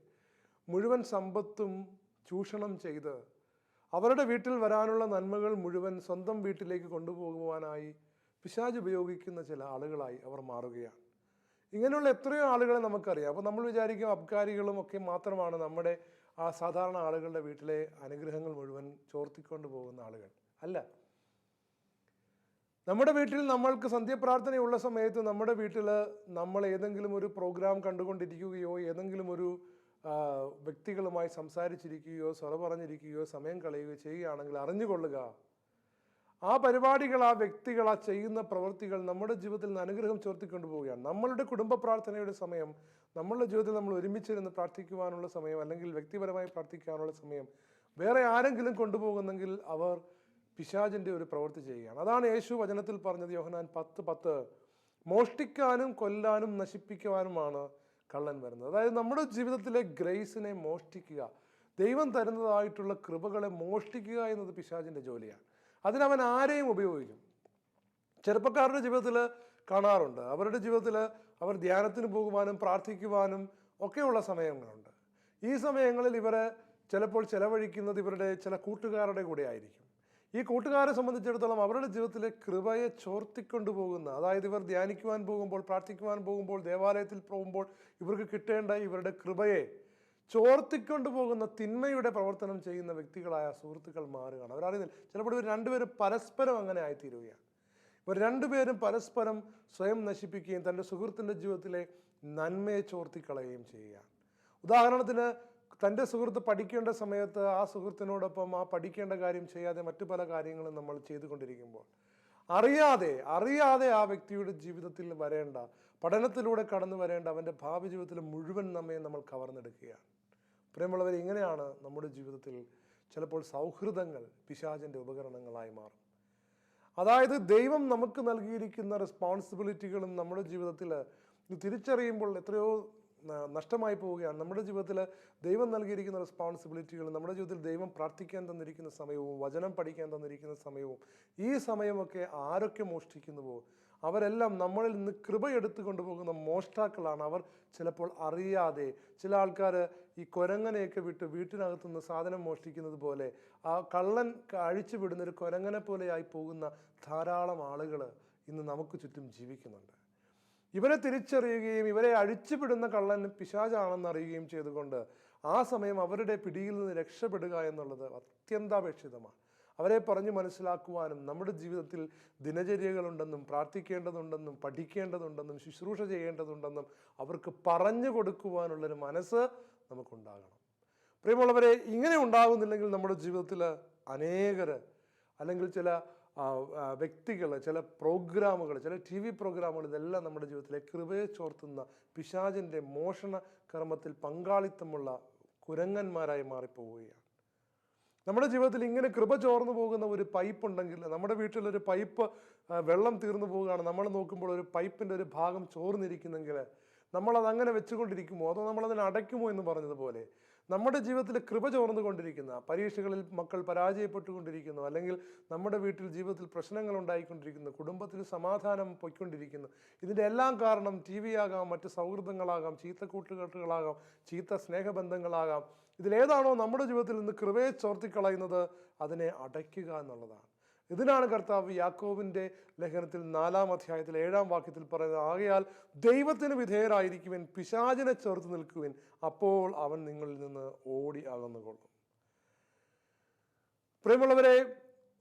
മുഴുവൻ സമ്പത്തും ചൂഷണം ചെയ്ത് അവരുടെ വീട്ടിൽ വരാനുള്ള നന്മകൾ മുഴുവൻ സ്വന്തം വീട്ടിലേക്ക് കൊണ്ടുപോകുവാനായി പിശാജ് ഉപയോഗിക്കുന്ന ചില ആളുകളായി അവർ മാറുകയാണ്. ഇങ്ങനെയുള്ള എത്രയോ ആളുകളെ നമുക്കറിയാം. അപ്പോൾ നമ്മൾ വിചാരിക്കും അബ്കാരികളും ഒക്കെ മാത്രമാണ് നമ്മുടെ ആ സാധാരണ ആളുകളുടെ വീട്ടിലെ അനുഗ്രഹങ്ങൾ മുഴുവൻ ചോർത്തിക്കൊണ്ട് പോകുന്ന ആളുകൾ. അല്ല. നമ്മുടെ വീട്ടിൽ നമ്മൾക്ക് സന്ധ്യപ്രാർത്ഥനയുള്ള സമയത്ത് നമ്മുടെ വീട്ടിൽ നമ്മൾ ഏതെങ്കിലും ഒരു പ്രോഗ്രാം കണ്ടുകൊണ്ടിരിക്കുകയോ ഏതെങ്കിലും ഒരു വ്യക്തികളുമായി സംസാരിച്ചിരിക്കുകയോ സ്വറ പറഞ്ഞിരിക്കുകയോ സമയം കളയുകയോ ചെയ്യുകയാണെങ്കിൽ അറിഞ്ഞുകൊള്ളുക. ആ പരിപാടികൾ ആ വ്യക്തികൾ ആ ചെയ്യുന്ന പ്രവൃത്തികൾ നമ്മുടെ ജീവിതത്തിൽ നിന്ന് അനുഗ്രഹം ചോർത്തിക്കൊണ്ടു പോവുകയാണ്. നമ്മളുടെ കുടുംബ പ്രാർത്ഥനയുടെ സമയം നമ്മളുടെ ജീവിതത്തിൽ നമ്മൾ ഒരുമിച്ചിരുന്ന് പ്രാർത്ഥിക്കുവാനുള്ള സമയം അല്ലെങ്കിൽ വ്യക്തിപരമായി പ്രാർത്ഥിക്കാനുള്ള സമയം വേറെ ആരെങ്കിലും കൊണ്ടുപോകുന്നെങ്കിൽ അവർ പിശാചിന്റെ ഒരു പ്രവൃത്തി ചെയ്യുകയാണ്. അതാണ് യേശു വചനത്തിൽ പറഞ്ഞത് യോഹനാൻ പത്ത് പത്ത്. മോഷ്ടിക്കാനും കൊല്ലാനും നശിപ്പിക്കുവാനുമാണ് കള്ളൻ വരുന്നത്. അതായത് നമ്മുടെ ജീവിതത്തിലെ ഗ്രേസിനെ മോഷ്ടിക്കുക ദൈവം തരുന്നതായിട്ടുള്ള കൃപകളെ മോഷ്ടിക്കുക എന്നത് പിശാചിന്റെ ജോലിയാണ്. അതിനവൻ ആരെയും ഉപയോഗിക്കും. ചെറുപ്പക്കാരുടെ ജീവിതത്തിൽ കാണാറുണ്ട്. അവരുടെ ജീവിതത്തിൽ അവർ ധ്യാനത്തിന് പോകുവാനും പ്രാർത്ഥിക്കുവാനും ഒക്കെയുള്ള സമയങ്ങളുണ്ട്. ഈ സമയങ്ങളിൽ ഇവരെ ചിലപ്പോൾ ചെലവഴിക്കുന്നത് ഇവരുടെ ചില കൂട്ടുകാരുടെ കൂടെ ആയിരിക്കും. ഈ കൂട്ടുകാരെ സംബന്ധിച്ചിടത്തോളം അവരുടെ ജീവിതത്തിലെ കൃപയെ ചോർത്തിക്കൊണ്ടു പോകുന്ന അതായത് ഇവർ ധ്യാനിക്കുവാൻ പോകുമ്പോൾ പ്രാർത്ഥിക്കുവാൻ പോകുമ്പോൾ ദേവാലയത്തിൽ പോകുമ്പോൾ ഇവർക്ക് കിട്ടേണ്ട ഇവരുടെ കൃപയെ ചോർത്തിക്കൊണ്ടു പോകുന്ന തിന്മയുടെ പ്രവർത്തനം ചെയ്യുന്ന വ്യക്തികളായ സുഹൃത്തുക്കൾ മാറുകയാണ്. അവരറിയുന്നില്ല ചിലപ്പോൾ ഇവർ രണ്ടുപേരും പരസ്പരം അങ്ങനെ ആയിത്തീരുകയാണ്. ഇവർ രണ്ടുപേരും പരസ്പരം സ്വയം നശിപ്പിക്കുകയും തന്റെ സുഹൃത്തിന്റെ ജീവിതത്തിലെ നന്മയെ ചോർത്തിക്കളയുകയും ചെയ്യുകയാണ്. ഉദാഹരണത്തിന് തന്റെ സുഹൃത്ത് പഠിക്കേണ്ട സമയത്ത് ആ സുഹൃത്തിനോടൊപ്പം ആ പഠിക്കേണ്ട കാര്യം ചെയ്യാതെ മറ്റു പല കാര്യങ്ങളും നമ്മൾ ചെയ്തുകൊണ്ടിരിക്കുമ്പോൾ അറിയാതെ അറിയാതെ ആ വ്യക്തിയുടെ ജീവിതത്തിൽ വരേണ്ട പഠനത്തിലൂടെ കടന്നു വരേണ്ട അവന്റെ ഭാവി ജീവിതത്തിൽ മുഴുവൻ നമ്മെ നമ്മൾ കവർന്നെടുക്കുകയാണ്. പ്രിയമുള്ളവർ ഇങ്ങനെയാണ് നമ്മുടെ ജീവിതത്തിൽ ചിലപ്പോൾ സൗഹൃദങ്ങൾ പിശാചിന്റെ ഉപകരണങ്ങളായി മാറും. അതായത് ദൈവം നമുക്ക് നൽകിയിരിക്കുന്ന റെസ്പോൺസിബിലിറ്റികളും നമ്മുടെ ജീവിതത്തിൽ തിരിച്ചറിയുമ്പോൾ എത്രയോ നഷ്ടമായി പോവുകയാണ്. നമ്മുടെ ജീവിതത്തിൽ ദൈവം നൽകിയിരിക്കുന്ന റെസ്പോൺസിബിലിറ്റികൾ നമ്മുടെ ജീവിതത്തിൽ ദൈവം പ്രാർത്ഥിക്കാൻ തന്നിരിക്കുന്ന സമയവും വചനം പഠിക്കാൻ തന്നിരിക്കുന്ന സമയവും ഈ സമയമൊക്കെ ആരൊക്കെ മോഷ്ടിക്കുന്നുവോ അവരെല്ലാം നമ്മളിൽ നിന്ന് കൃപ എടുത്തു കൊണ്ടുപോകുന്ന മോഷ്ടാക്കളാണ് അവർ ചിലപ്പോൾ അറിയാതെ. ചില ആൾക്കാർ ഈ കുരങ്ങനെയൊക്കെ വിട്ട് വീട്ടിനകത്തു നിന്ന് സാധനം മോഷ്ടിക്കുന്നത് പോലെ ആ കള്ളൻ അഴിച്ചു വിടുന്ന ഒരു കുരങ്ങനെ പോലെയായി പോകുന്ന ധാരാളം ആളുകൾ ഇന്ന് നമുക്ക് ചുറ്റും ജീവിക്കുന്നുണ്ട്. ഇവരെ തിരിച്ചറിയുകയും ഇവരെ അഴിച്ചുവിടുന്ന കള്ളൻ പിശാചാണെന്ന് അറിയുകയും ചെയ്തുകൊണ്ട് ആ സമയം അവരുടെ പിടിയിൽ നിന്ന് രക്ഷപ്പെടുക എന്നുള്ളത് അത്യന്താപേക്ഷിതമാണ്. അവരെ പറഞ്ഞു മനസ്സിലാക്കുവാനും നമ്മുടെ ജീവിതത്തിൽ ദിനചര്യകളുണ്ടെന്നും പ്രാർത്ഥിക്കേണ്ടതുണ്ടെന്നും പഠിക്കേണ്ടതുണ്ടെന്നും ശുശ്രൂഷ ചെയ്യേണ്ടതുണ്ടെന്നും അവർക്ക് പറഞ്ഞു കൊടുക്കുവാനുള്ളൊരു മനസ്സ് നമുക്കുണ്ടാകണം. പ്രിയമുള്ളവരെ ഇങ്ങനെ ഉണ്ടാകുന്നില്ലെങ്കിൽ നമ്മുടെ ജീവിതത്തിൽ അനേകർ അല്ലെങ്കിൽ ചില വ്യക്തികൾ ചില പ്രോഗ്രാമുകൾ ചില ടി വി പ്രോഗ്രാമുകൾ ഇതെല്ലാം നമ്മുടെ ജീവിതത്തിലെ കൃപയെ ചോർത്തുന്ന പിശാചിന്റെ മോഷണ കർമ്മത്തിൽ പങ്കാളിത്തമുള്ള കുരങ്ങന്മാരായി മാറിപ്പോവുകയാണ്. നമ്മുടെ ജീവിതത്തിൽ ഇങ്ങനെ കൃപ ചോർന്നു പോകുന്ന ഒരു പൈപ്പ് ഉണ്ടെങ്കിൽ നമ്മുടെ വീട്ടിലൊരു പൈപ്പ് വെള്ളം തീർന്നു പോവുകയാണ് നമ്മൾ നോക്കുമ്പോൾ ഒരു പൈപ്പിന്റെ ഒരു ഭാഗം ചോർന്നിരിക്കുന്നെങ്കിൽ നമ്മളത് അങ്ങനെ വെച്ചുകൊണ്ടിരിക്കുമോ? അതോ നമ്മളതിനെ അടയ്ക്കുമോ എന്ന് പറഞ്ഞതുപോലെ? നമ്മുടെ ജീവിതത്തിൽ കൃപ ചോർന്നുകൊണ്ടിരിക്കുന്ന പരീക്ഷകളിൽ മക്കൾ പരാജയപ്പെട്ടുകൊണ്ടിരിക്കുന്നു അല്ലെങ്കിൽ നമ്മുടെ വീട്ടിൽ ജീവിതത്തിൽ പ്രശ്നങ്ങൾ ഉണ്ടായിക്കൊണ്ടിരിക്കുന്നു കുടുംബത്തിൽ സമാധാനം പൊയ്ക്കൊണ്ടിരിക്കുന്നു ഇതിന്റെ എല്ലാം കാരണം ടി വി ആകാം മറ്റ് സൗഹൃദങ്ങളാകാം ചീത്ത കൂട്ടുകെട്ടുകളാകാം ചീത്ത സ്നേഹബന്ധങ്ങളാകാം. ഇതിലേതാണോ നമ്മുടെ ജീവിതത്തിൽ നിന്ന് കൃപയെ ചോർത്തിക്കളയുന്നത് അതിനെ അടയ്ക്കുക എന്നുള്ളതാണ്. ഇതിനാണ് കർത്താവ് യാക്കോവിന്റെ ലേഖനത്തിൽ നാലാം അധ്യായത്തിൽ ഏഴാം വാക്യത്തിൽ പറയുന്നത് ആകയാൽ ദൈവത്തിന് വിധേയരായിരിക്കുവിൻ പിശാചിനെ ചേർത്ത് നിൽക്കുവിൻ അപ്പോൾ അവൻ നിങ്ങളിൽ നിന്ന് ഓടി അകന്നുകൊള്ളും. പ്രിയമുള്ളവരെ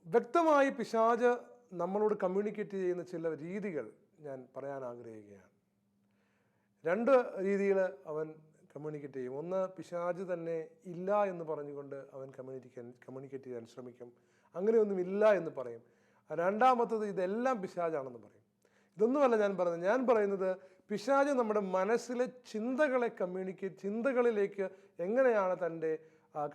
വ്യക്തമായി പിശാജ് നമ്മളോട് കമ്മ്യൂണിക്കേറ്റ് ചെയ്യുന്ന ചില രീതികൾ ഞാൻ പറയാൻ ആഗ്രഹിക്കുകയാണ്. രണ്ട് രീതിയിൽ അവൻ കമ്മ്യൂണിക്കേറ്റ് ചെയ്യും. ഒന്ന് പിശാജ് തന്നെ ഇല്ല എന്ന് പറഞ്ഞുകൊണ്ട് അവൻ കമ്മ്യൂണിക്കേറ്റ് കമ്മ്യൂണിക്കേറ്റ് ചെയ്യാൻ ശ്രമിക്കും. അങ്ങനെയൊന്നും ഇല്ല എന്ന് പറയും. രണ്ടാമത്തത് ഇതെല്ലാം പിശാജാണെന്ന് പറയും. ഇതൊന്നുമല്ല ഞാൻ പറയുന്നത് ഞാൻ പറയുന്നത് പിശാജ് നമ്മുടെ മനസ്സിലെ ചിന്തകളെ കമ്മ്യൂണിക്കേറ്റ് ചിന്തകളിലേക്ക് എങ്ങനെയാണ് തന്റെ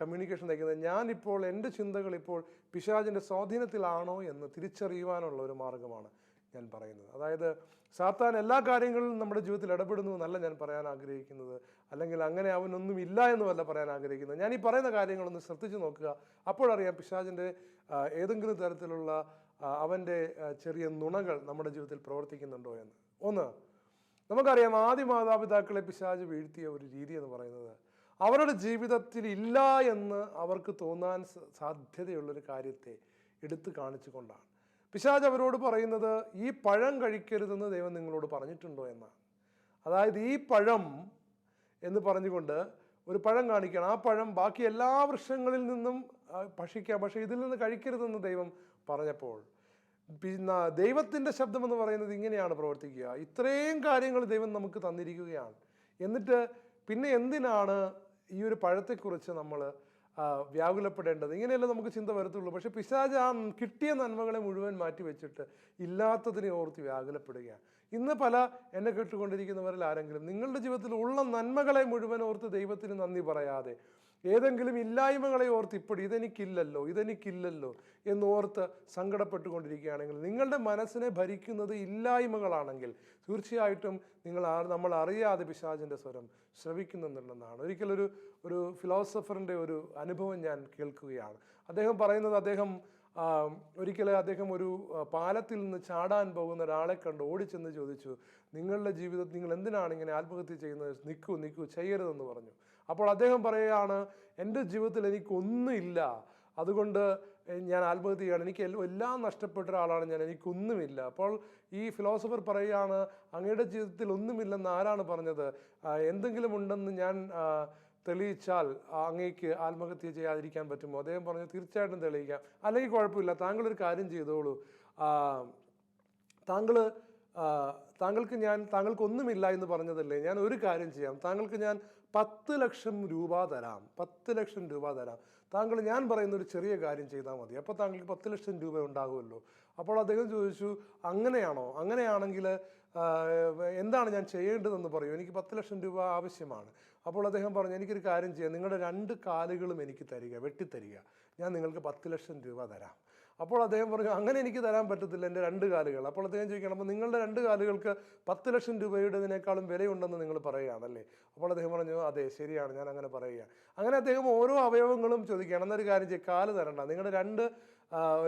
കമ്മ്യൂണിക്കേഷൻ നയിക്കുന്നത്? ഞാനിപ്പോൾ എന്റെ ചിന്തകൾ ഇപ്പോൾ പിശാജിന്റെ സ്വാധീനത്തിലാണോ എന്ന് തിരിച്ചറിയുവാനുള്ള ഒരു മാർഗമാണ്. ഞാൻ പറയുന്നത്. അതായത് സാത്താൻ എല്ലാ കാര്യങ്ങളിലും നമ്മുടെ ജീവിതത്തിൽ ഇടപെടുന്നു എന്നല്ല ഞാൻ പറയാൻ ആഗ്രഹിക്കുന്നത്. അല്ലെങ്കിൽ അങ്ങനെ അവനൊന്നും ഇല്ല എന്നുമല്ല പറയാൻ ആഗ്രഹിക്കുന്നത്. ഞാൻ ഈ പറയുന്ന കാര്യങ്ങളൊന്ന് ശ്രദ്ധിച്ചു നോക്കുക. അപ്പോഴറിയാം പിശാജിന്റെ ഏതെങ്കിലും തരത്തിലുള്ള അവന്റെ ചെറിയ നുണകൾ നമ്മുടെ ജീവിതത്തിൽ പ്രവർത്തിക്കുന്നുണ്ടോ എന്ന്. ഒന്ന് നമുക്കറിയാം ആദ്യ മാതാപിതാക്കളെ പിശാജ് വീഴ്ത്തിയ ഒരു രീതി എന്ന് പറയുന്നത് അവരുടെ ജീവിതത്തിൽ ഇല്ല എന്ന് അവർക്ക് തോന്നാൻ സാധ്യതയുള്ളൊരു കാര്യത്തെ എടുത്തു കാണിച്ചുകൊണ്ടാണ്. പിശാജ് അവരോട് പറയുന്നത് ഈ പഴം കഴിക്കരുതെന്ന് ദൈവം നിങ്ങളോട് പറഞ്ഞിട്ടുണ്ടോ എന്നാണ്. അതായത് ഈ പഴം എന്ന് പറഞ്ഞുകൊണ്ട് ഒരു പഴം കാണിക്കണം. ആ പഴം ബാക്കി എല്ലാ വൃക്ഷങ്ങളിൽ നിന്നും ഭക്ഷിക്കാം. പക്ഷേ ഇതിൽ നിന്ന് കഴിക്കരുതെന്ന് ദൈവം പറഞ്ഞപ്പോൾ പിന്നെ ദൈവത്തിന്റെ ശബ്ദം എന്ന് പറയുന്നത് ഇങ്ങനെയാണ് പ്രവർത്തിക്കുക. ഇത്രയും കാര്യങ്ങൾ ദൈവം നമുക്ക് തന്നിരിക്കുകയാണ്. എന്നിട്ട് പിന്നെ എന്തിനാണ് ഈ ഒരു പഴത്തെക്കുറിച്ച് നമ്മൾ വ്യാകുലപ്പെടേണ്ടത്. ഇങ്ങനെയല്ലേ നമുക്ക് ചിന്ത വരത്തുള്ളൂ. പക്ഷെ പിശാജ് ആ കിട്ടിയ നന്മകളെ മുഴുവൻ മാറ്റി വെച്ചിട്ട് ഇല്ലാത്തതിനെ ഓർത്ത് വ്യാകുലപ്പെടുകയാണ്. ഇന്ന് പല എന്നെ കേട്ടുകൊണ്ടിരിക്കുന്നവരിൽ ആരെങ്കിലും നിങ്ങളുടെ ജീവിതത്തിൽ ഉള്ള നന്മകളെ മുഴുവൻ ഓർത്ത് ദൈവത്തിന് നന്ദി പറയാതെ ഏതെങ്കിലും ഇല്ലായ്മകളെ ഓർത്ത് ഇപ്പോൾ ഇതെനിക്കില്ലല്ലോ ഇതെനിക്കില്ലല്ലോ എന്നോർത്ത് സങ്കടപ്പെട്ടുകൊണ്ടിരിക്കുകയാണെങ്കിൽ നിങ്ങളുടെ മനസ്സിനെ ഭരിക്കുന്നത് ഇല്ലായ്മകളാണെങ്കിൽ തീർച്ചയായിട്ടും നിങ്ങൾ നമ്മൾ അറിയാതെ പിശാചിന്റെ സ്വരം ശ്രവിക്കുന്നുണ്ടെന്നാണ് ഒരിക്കലൊരു ഒരു ഫിലോസഫറിന്റെ ഒരു അനുഭവം ഞാൻ കേൾക്കുകയാണ്. അദ്ദേഹം പറയുന്നത് അദ്ദേഹം ഒരിക്കൽ അദ്ദേഹം ഒരു പാലത്തിൽ നിന്ന് ചാടാൻ പോകുന്ന ഒരാളെ കണ്ട് ഓടിച്ചെന്ന് ചോദിച്ചു നിങ്ങളുടെ ജീവിതത്തിൽ നിങ്ങൾ എന്തിനാണ് ഇങ്ങനെ ആത്മഹത്യ ചെയ്യുന്നത്? നിൽക്കൂ നിൽക്കൂ ചെയ്യരുതെന്ന് പറഞ്ഞു. അപ്പോൾ അദ്ദേഹം പറയുകയാണ് എന്റെ ജീവിതത്തിൽ എനിക്കൊന്നുമില്ല. അതുകൊണ്ട് ഞാൻ ആത്മഹത്യയാണ് എനിക്ക് എല്ലാം നഷ്ടപ്പെട്ട ഒരാളാണ് ഞാൻ. എനിക്കൊന്നുമില്ല. അപ്പോൾ ഈ ഫിലോസഫർ പറയുകയാണ് അങ്ങയുടെ ജീവിതത്തിൽ ഒന്നുമില്ലെന്ന് ആരാണ് പറഞ്ഞത്? എന്തെങ്കിലും ഉണ്ടെന്ന് ഞാൻ തെളിയിച്ചാൽ അങ്ങേക്ക് ആത്മഹത്യ ചെയ്യാതിരിക്കാൻ പറ്റുമോ? അദ്ദേഹം പറഞ്ഞു തീർച്ചയായിട്ടും തെളിയിക്കാം. അല്ലെങ്കിൽ കുഴപ്പമില്ല. താങ്കൾ ഒരു കാര്യം ചെയ്തോളൂ. താങ്കൾ താങ്കൾക്ക് ഞാൻ താങ്കൾക്കൊന്നുമില്ല എന്ന് പറഞ്ഞതല്ലേ ഞാൻ ഒരു കാര്യം ചെയ്യാം. താങ്കൾക്ക് ഞാൻ പത്ത് ലക്ഷം രൂപ തരാം. പത്ത് ലക്ഷം രൂപ തരാം. താങ്കൾ ഞാൻ പറയുന്ന ഒരു ചെറിയ കാര്യം ചെയ്താൽ മതി. അപ്പോൾ താങ്കൾക്ക് പത്ത് ലക്ഷം രൂപ ഉണ്ടാകുമല്ലോ. അപ്പോൾ അദ്ദേഹം ചോദിച്ചു അങ്ങനെയാണോ? അങ്ങനെയാണെങ്കിൽ എന്താണ് ഞാൻ ചെയ്യേണ്ടതെന്ന് പറയൂ? എനിക്ക് പത്ത് ലക്ഷം രൂപ ആവശ്യമാണ്. അപ്പോൾ അദ്ദേഹം പറഞ്ഞു എനിക്കൊരു കാര്യം ചെയ്യാം. നിങ്ങളുടെ രണ്ട് കാലുകളും എനിക്ക് തരിക വെട്ടിത്തരിക. ഞാൻ നിങ്ങൾക്ക് പത്ത് ലക്ഷം രൂപ തരാം. അപ്പോൾ അദ്ദേഹം പറഞ്ഞു അങ്ങനെ എനിക്ക് തരാൻ പറ്റത്തില്ല എന്റെ രണ്ട് കാലുകൾ. അപ്പോൾ അദ്ദേഹം ചോദിക്കണം അപ്പോൾ നിങ്ങളുടെ രണ്ട് കാലുകൾക്ക് പത്ത് ലക്ഷം രൂപയുടേതിനേക്കാളും വിലയുണ്ടെന്ന് നിങ്ങൾ പറയുകയാണല്ലേ? അപ്പോൾ അദ്ദേഹം പറഞ്ഞു അതെ ശരിയാണ് ഞാൻ അങ്ങനെ പറയുക അങ്ങനെ അദ്ദേഹം ഓരോ അവയവങ്ങളും ചോദിക്കുകയാണ് എന്നൊരു കാര്യം ചെയ്യും കാൽ തരണ്ട നിങ്ങളുടെ രണ്ട്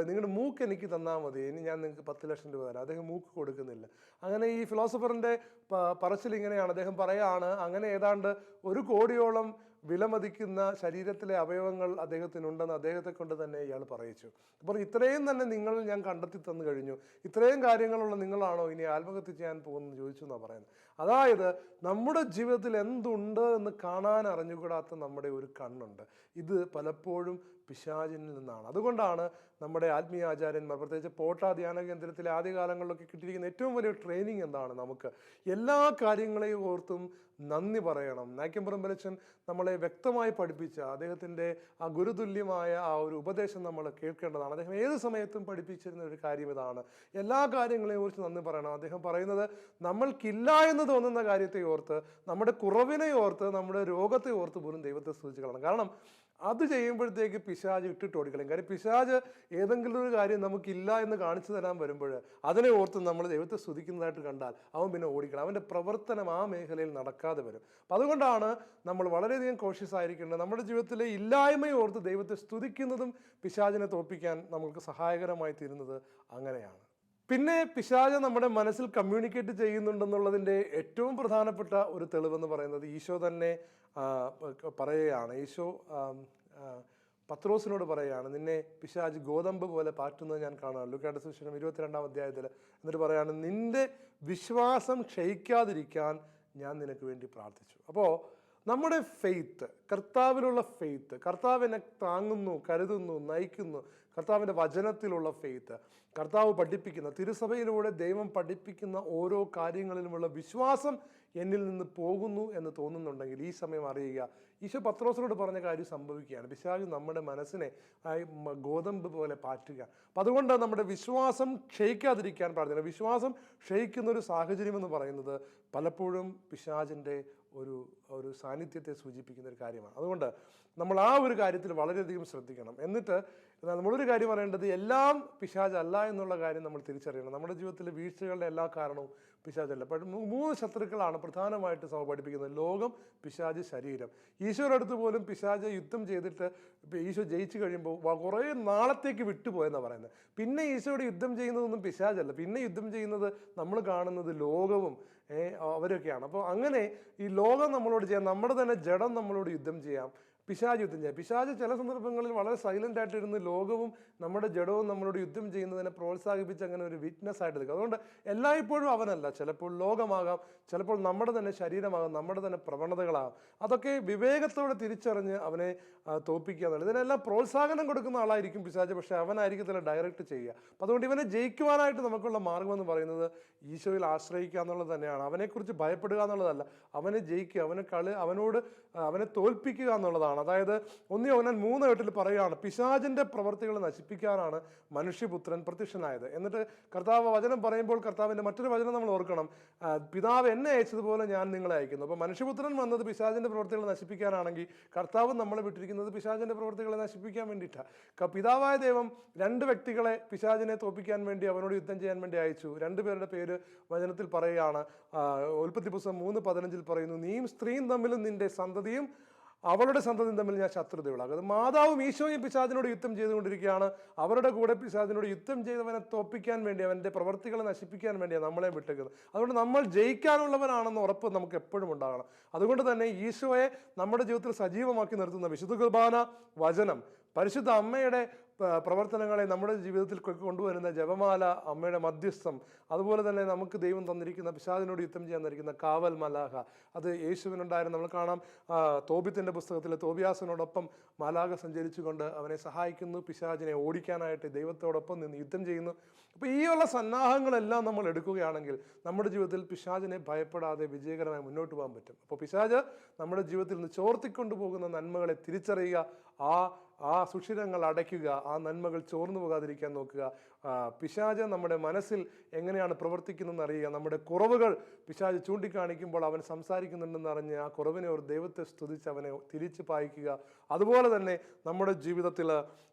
നിങ്ങളുടെ മൂക്ക് എനിക്ക് തന്നാൽ മതി ഇനി ഞാൻ നിങ്ങൾക്ക് പത്ത് ലക്ഷം രൂപ തരാം. അദ്ദേഹം മൂക്ക് കൊടുക്കുന്നില്ല. അങ്ങനെ ഈ ഫിലോസഫറിന്റെ പറച്ചിൽ ഇങ്ങനെയാണ്. അദ്ദേഹം പറയാണ് അങ്ങനെ ഏതാണ്ട് ഒരു കോടിയോളം വിലമതിക്കുന്ന ശരീരത്തിലെ അവയവങ്ങൾ അദ്ദേഹത്തിനുണ്ടെന്ന് അദ്ദേഹത്തെ കൊണ്ട് തന്നെ ഇയാൾ പറയിച്ചു. അപ്പോൾ ഇത്രയും തന്നെ നിങ്ങൾ ഞാൻ കണ്ടെത്തി തന്നു കഴിഞ്ഞു. ഇത്രയും കാര്യങ്ങളുള്ള നിങ്ങളാണോ ഇനി ആത്മഹത്യ ചെയ്യാൻ പോകുന്നത് ചോദിച്ചു എന്നാണ് പറയുന്നത്. അതായത് നമ്മുടെ ജീവിതത്തിൽ എന്തുണ്ട് എന്ന് കാണാൻ അറിഞ്ഞുകൂടാത്ത നമ്മുടെ ഒരു കണ്ണുണ്ട്. ഇത് പലപ്പോഴും പിശാചിനിൽ നിന്നാണ്. അതുകൊണ്ടാണ് നമ്മുടെ ആത്മീയ ആചാര്യന്മാർ പ്രത്യേകിച്ച് പോട്ടാ ധ്യാന കേന്ദ്രത്തിലെ ആദ്യകാലങ്ങളിലൊക്കെ കിട്ടിയിരിക്കുന്ന ഏറ്റവും വലിയ ട്രെയിനിങ് എന്താണ് നമുക്ക്? എല്ലാ കാര്യങ്ങളെയും ഓർത്തും നന്ദി പറയണം. നായ്ക്കമ്പറമ്പലച്ചൻ നമ്മളെ വ്യക്തമായി പഠിപ്പിച്ച അദ്ദേഹത്തിന്റെ ആ ഗുരുതുല്യമായ ആ ഒരു ഉപദേശം നമ്മൾ കേൾക്കേണ്ടതാണ്. അദ്ദേഹം ഏത് സമയത്തും പഠിപ്പിച്ചിരുന്ന ഒരു കാര്യം ഇതാണ്. എല്ലാ കാര്യങ്ങളെയും കുറിച്ച് നന്ദി പറയണം. അദ്ദേഹം പറയുന്നത് നമ്മൾക്കില്ല എന്ന് തോന്നുന്ന കാര്യത്തെ ഓർത്ത് നമ്മുടെ കുറവിനെ ഓർത്ത് നമ്മുടെ രോഗത്തെ ഓർത്ത് പോലും ദൈവത്തെ സ്തുതിച്ച് കളയണം. കാരണം അത് ചെയ്യുമ്പോഴത്തേക്ക് പിശാജ് ഇട്ടിട്ട് ഓടിക്കളയും. കാര്യം പിശാജ് ഏതെങ്കിലും ഒരു കാര്യം നമുക്കില്ല എന്ന് കാണിച്ചു തരാൻ വരുമ്പോൾ അതിനെ ഓർത്ത് നമ്മൾ ദൈവത്തെ സ്തുതിക്കുന്നതായിട്ട് കണ്ടാൽ അവൻ പിന്നെ ഓടിക്കണം അവന്റെ പ്രവർത്തനം ആ മേഖലയിൽ നടക്കാതെ വരും. അപ്പം അതുകൊണ്ടാണ് നമ്മൾ വളരെയധികം കോഷ്യസ് ആയിരിക്കേണ്ടത്. നമ്മുടെ ജീവിതത്തിലെ ഇല്ലായ്മയെ ഓർത്ത് ദൈവത്തെ സ്തുതിക്കുന്നതും പിശാജിനെ തോപ്പിക്കാൻ നമ്മൾക്ക് സഹായകരമായി തീരുന്നത് അങ്ങനെയാണ്. പിന്നെ പിശാജ നമ്മുടെ മനസ്സിൽ കമ്മ്യൂണിക്കേറ്റ് ചെയ്യുന്നുണ്ടെന്നുള്ളതിന്റെ ഏറ്റവും പ്രധാനപ്പെട്ട ഒരു തെളിവെന്ന് പറയുന്നത് ഈശോ തന്നെ പറയുകയാണ്. ഈശോ പത്രോസിനോട് പറയുകയാണ് നിന്നെ പിശാജ് ഗോതമ്പ് പോലെ പാറ്റുന്നത് ഞാൻ കാണാം ലുക്കാട്ട് സുശേഷം ഇരുപത്തിരണ്ടാം അധ്യായത്തിൽ എന്നിട്ട് പറയാണ് നിന്റെ വിശ്വാസം ക്ഷയിക്കാതിരിക്കാൻ ഞാൻ നിനക്ക് വേണ്ടി പ്രാർത്ഥിച്ചു. അപ്പോൾ നമ്മുടെ ഫെയ്ത്ത് കർത്താവിനുള്ള ഫെയ്ത്ത് കർത്താവിനെ താങ്ങുന്നു കരുതുന്നു നയിക്കുന്നു. കർത്താവിന്റെ വചനത്തിലുള്ള ഫെയ്ത്ത് കർത്താവ് പഠിപ്പിക്കുന്ന തിരുസഭയിലൂടെ ദൈവം പഠിപ്പിക്കുന്ന ഓരോ കാര്യങ്ങളിലുമുള്ള വിശ്വാസം എന്നിൽ നിന്ന് പോകുന്നു എന്ന് തോന്നുന്നുണ്ടെങ്കിൽ ഈ സമയം അറിയുക. ഈശോ പത്രോസിനോട് പറഞ്ഞ കാര്യം സംഭവിക്കുകയാണ്. പിശാജ് നമ്മുടെ മനസ്സിനെ ഗോതമ്പ് പോലെ പാറ്റുക. അപ്പം അതുകൊണ്ട് നമ്മുടെ വിശ്വാസം ക്ഷയിക്കാതിരിക്കാൻ പ്രാർത്ഥന വിശ്വാസം ക്ഷയിക്കുന്ന ഒരു സാഹചര്യം എന്ന് പറയുന്നത് പലപ്പോഴും പിശാജിന്റെ ഒരു ഒരു സാന്നിധ്യത്തെ സൂചിപ്പിക്കുന്ന ഒരു കാര്യമാണ്. അതുകൊണ്ട് നമ്മൾ ആ ഒരു കാര്യത്തിൽ വളരെയധികം ശ്രദ്ധിക്കണം. എന്നിട്ട് നമ്മളൊരു കാര്യം പറയേണ്ടത് എല്ലാം പിശാചല്ല എന്നുള്ള കാര്യം നമ്മൾ തിരിച്ചറിയണം. നമ്മുടെ ജീവിതത്തിലെ വീഴ്ചകളുടെ എല്ലാ കാരണവും പിശാചല്ല മൂന്ന് ശത്രുക്കളാണ് പ്രധാനമായിട്ട് സഭ പഠിപ്പിക്കുന്നത്. ലോകം പിശാജ് ശരീരം. ഈശോയുടെ അടുത്ത് പോലും പിശാജ് യുദ്ധം ചെയ്തിട്ട് ഈശോ ജയിച്ചു കഴിയുമ്പോൾ കുറേ നാളത്തേക്ക് വിട്ടുപോയെന്നാണ് പറയുന്നത്. പിന്നെ ഈശോയുടെ യുദ്ധം ചെയ്യുന്നതൊന്നും പിശാചല്ല പിന്നെ യുദ്ധം ചെയ്യുന്നത് നമ്മൾ കാണുന്നത് ലോകവും അവരൊക്കെയാണ്. അപ്പോൾ അങ്ങനെ ഈ ലോകം നമ്മളോട് ചെയ്യാം നമ്മുടെ തന്നെ ജഡം നമ്മളോട് യുദ്ധം ചെയ്യാം. പിശാജ് യുദ്ധം ചെയ്യാം പിശാജ് ചില സന്ദർഭങ്ങളിൽ വളരെ സൈലന്റ് ആയിട്ടിരുന്ന് ലോകവും നമ്മുടെ ജഡവും നമ്മളോട് യുദ്ധം ചെയ്യുന്നതിനെ പ്രോത്സാഹിപ്പിച്ച് അങ്ങനെ ഒരു വിറ്റ്നസ് ആയിട്ട് എടുക്കുക അതുകൊണ്ട് എല്ലായ്പ്പോഴും അവനല്ല. ചിലപ്പോൾ ലോകമാകാം ചിലപ്പോൾ നമ്മുടെ തന്നെ ശരീരമാകാം നമ്മുടെ തന്നെ പ്രവണതകളാകാം. അതൊക്കെ വിവേകത്തോടെ തിരിച്ചറിഞ്ഞ് അവനെ തോപ്പിക്കുക എന്നുള്ളത്. ഇതിനെല്ലാം പ്രോത്സാഹനം കൊടുക്കുന്ന ആളായിരിക്കും പിശാജ് പക്ഷേ അവനായിരിക്കത്തില്ല ഡയറക്റ്റ് ചെയ്യുക. അപ്പം അതുകൊണ്ട് ഇവനെ ജയിക്കുവാനായിട്ട് നമുക്കുള്ള മാർഗം എന്ന് പറയുന്നത് ഈശോയിൽ ആശ്രയിക്കുക എന്നുള്ളത് തന്നെയാണ്. അവനെക്കുറിച്ച് ഭയപ്പെടുക എന്നുള്ളതല്ല. അവനെ ജയിക്കുക അവനെ കളി അവനോട് അവനെ തോൽപ്പിക്കുക എന്നുള്ളതാണ് അതായത് ഒന്ന് യോഹനാൻ മൂന്ന് എട്ടിൽ പറയുകയാണ് പിശാചിന്റെ പ്രവർത്തികൾ നശിപ്പിക്കാനാണ് മനുഷ്യപുത്രൻ പ്രത്യക്ഷനായത്. എന്നിട്ട് കർത്താവ് വചനം പറയുമ്പോൾ കർത്താവിന്റെ മറ്റൊരു വചനം നമ്മൾ ഓർക്കണം. പിതാവ് എന്നെ അയച്ചതുപോലെ ഞാൻ നിങ്ങളെ അയക്കുന്നു. അപ്പോൾ മനുഷ്യപുത്രൻ വന്നത് പിശാചിന്റെ പ്രവർത്തികൾ നശിപ്പിക്കാനാണെങ്കിൽ കർത്താവ് നമ്മളെ വിട്ടിരിക്കുന്നത് പിശാചിന്റെ പ്രവർത്തികളെ നശിപ്പിക്കാൻ വേണ്ടിയിട്ടാണ് പിതാവായ ദൈവം രണ്ട് വ്യക്തികളെ പിശാചിനെ തോപ്പിക്കാൻ വേണ്ടി അവനോട് യുദ്ധം ചെയ്യാൻ വേണ്ടി അയച്ചു. രണ്ടുപേരുടെ പേര് വചനത്തിൽ പറയുകയാണ്. ഉൽപ്പത്തി പുസ്തകം മൂന്ന് പതിനഞ്ചിൽ പറയുന്നു നീയും സ്ത്രീയും തമ്മിലും നിന്റെ സന്തതിയും അവളുടെ സന്തതിയും തമ്മിൽ ഞാൻ ശത്രുതയുള്ളാകും അത് മാതാവും ഈശോയും പിശാദിനോട് യുദ്ധം ചെയ്തുകൊണ്ടിരിക്കുകയാണ്. അവരുടെ കൂടെ പിശാദിനോട് യുദ്ധം ചെയ്തവനെ തോപ്പിക്കാൻ വേണ്ടി അവന്റെ പ്രവർത്തികളെ നശിപ്പിക്കാൻ വേണ്ടിയാണ് നമ്മളെ വിട്ടേക്കുന്നത്. അതുകൊണ്ട് നമ്മൾ ജയിക്കാനുള്ളവരാണെന്ന് ഉറപ്പ് നമുക്ക് എപ്പോഴും ഉണ്ടാകണം. അതുകൊണ്ട് തന്നെ ഈശോയെ നമ്മുടെ ജീവിതത്തിൽ സജീവമാക്കി നിർത്തുന്ന വിശുദ്ധ കുർബാന വചനം പരിശുദ്ധ അമ്മയുടെ പ്രവർത്തനങ്ങളെ നമ്മുടെ ജീവിതത്തിൽ കൊണ്ടുവരുന്ന ജപമാല അമ്മയുടെ മധ്യസ്ഥം. അതുപോലെ തന്നെ നമുക്ക് ദൈവം തന്നിരിക്കുന്ന പിശാദിനോട് യുദ്ധം ചെയ്യാൻ തന്നിരിക്കുന്ന കാവൽ മലാഹ അത് യേശുവിനുണ്ടായിരുന്നു നമ്മൾ കാണാം തോബിത്തിന്റെ പുസ്തകത്തിൽ തോബിയാസിനോടൊപ്പം മലാഹ സഞ്ചരിച്ചുകൊണ്ട് അവനെ സഹായിക്കുന്നു പിശാജിനെ ഓടിക്കാനായിട്ട് ദൈവത്തോടൊപ്പം നിന്ന് യുദ്ധം ചെയ്യുന്നു. അപ്പോൾ ഈ ഉള്ള സന്നാഹങ്ങളെല്ലാം നമ്മൾ എടുക്കുകയാണെങ്കിൽ നമ്മുടെ ജീവിതത്തിൽ പിശാജിനെ ഭയപ്പെടാതെ വിജയകരമായി മുന്നോട്ട് പോകാൻ പറ്റും. അപ്പോൾ പിശാജ് നമ്മുടെ ജീവിതത്തിൽ നിന്ന് ചോർത്തിക്കൊണ്ടു പോകുന്ന നന്മകളെ തിരിച്ചറിയുക ആ ആ സുഷിരങ്ങൾ അടയ്ക്കുക ആ നന്മകൾ ചോർന്നു പോകാതിരിക്കാൻ നോക്കുക. പിശാജ നമ്മുടെ മനസ്സിൽ എങ്ങനെയാണ് പ്രവർത്തിക്കുന്നതെന്ന് അറിയുക. നമ്മുടെ കുറവുകൾ പിശാജ് ചൂണ്ടിക്കാണിക്കുമ്പോൾ അവൻ സംസാരിക്കുന്നുണ്ടെന്ന് അറിഞ്ഞ് ആ കുറവിനെ ഒരു ദൈവത്തെ സ്തുതിച്ച് അവനെ തിരിച്ചു പായിക്കുക. അതുപോലെ തന്നെ നമ്മുടെ ജീവിതത്തിൽ